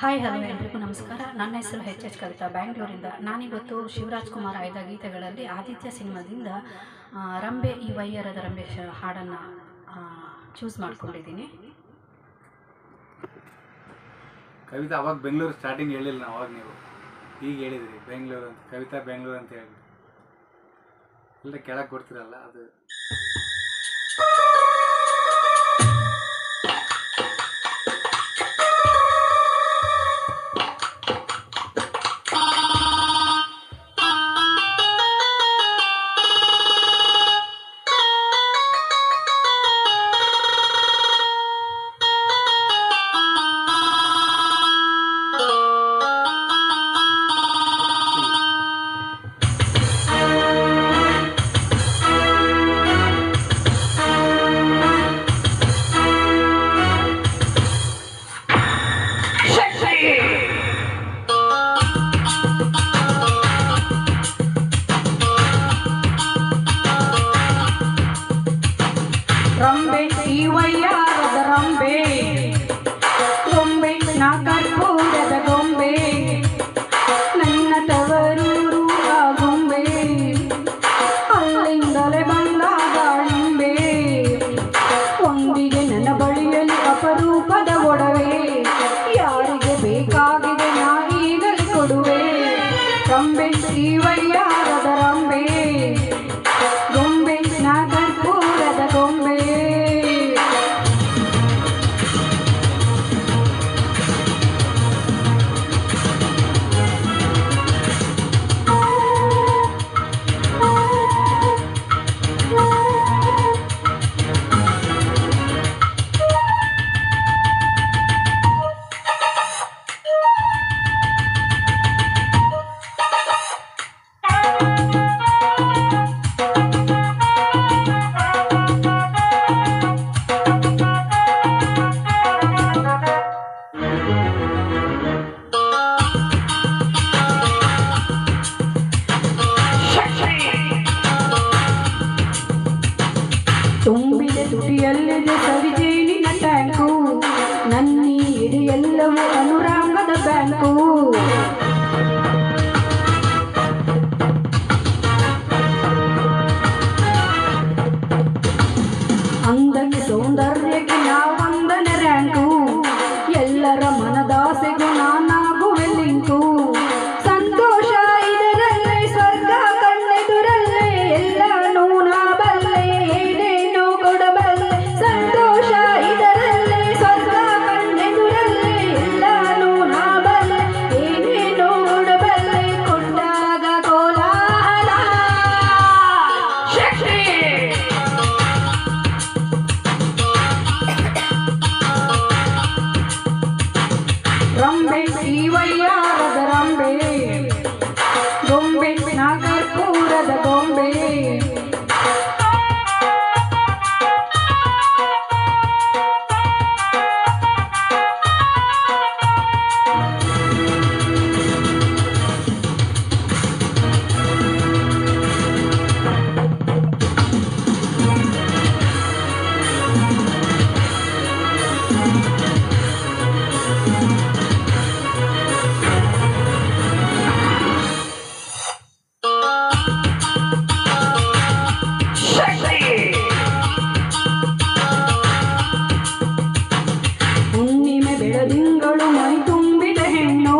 Hi hello ಎಲ್ರಿಗೂ ನಮಸ್ಕಾರ. ನನ್ನ ಹೆಸರು ಹೆಚ್ ಎಚ್ ಕವಿತಾ ಬ್ಯಾಂಗ್ಳೂರಿಂದ ನಾನಿವತ್ತು ಶಿವರಾಜ್ ಕುಮಾರ್ ಆಯ್ದ ಗೀತೆಗಳಲ್ಲಿ ಆದಿತ್ಯ ಸಿನಿಮಾದಿಂದ ರಂಬೆ ಈ ವೈಯರದ ರಂಬೆ ಹಾಡನ್ನು ಚೂಸ್ ಮಾಡ್ಕೊಂಡಿದ್ದೀನಿ. ಕವಿತಾ, ಅವಾಗ ಬೆಂಗಳೂರು ಸ್ಟಾರ್ಟಿಂಗ್ ಹೇಳಿಲ್ಲ ನಾವು, ಅವಾಗ ನೀವು. ಈಗ ಹೇಳಿದ್ರಿ, ಬೆಂಗಳೂರು ಕವಿತಾ ಬೆಂಗಳೂರು ಅಂತ ಹೇಳಿ ಇಲ್ಲ ಕೆಳಗೆ ಕೊಡ್ತಿರಲ್ಲ, ಅದು. ರಂಬೆ ಈ ತುಟಿಯಲ್ಲಿದೆ ಸರಿಜೇನಿನ ಟ್ಯಾಂಕು ನನ್ನಿ ಎಲ್ಲವೂ ಅನುರಾಗದ ಬ್ಯಾಂಕು ಬೆಳದಿಂಗಳು ಮೈ ತುಂಬಿದ ಹೆಣ್ಣು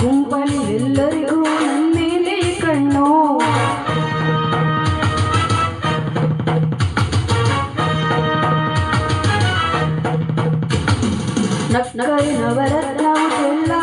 ಗುಂಪಲಿ ಎಲ್ಲರಿಗೂ ನಕ್ಕರೆ ನವರತ್ನವು ಚೆಲ್ಲಾಡುವ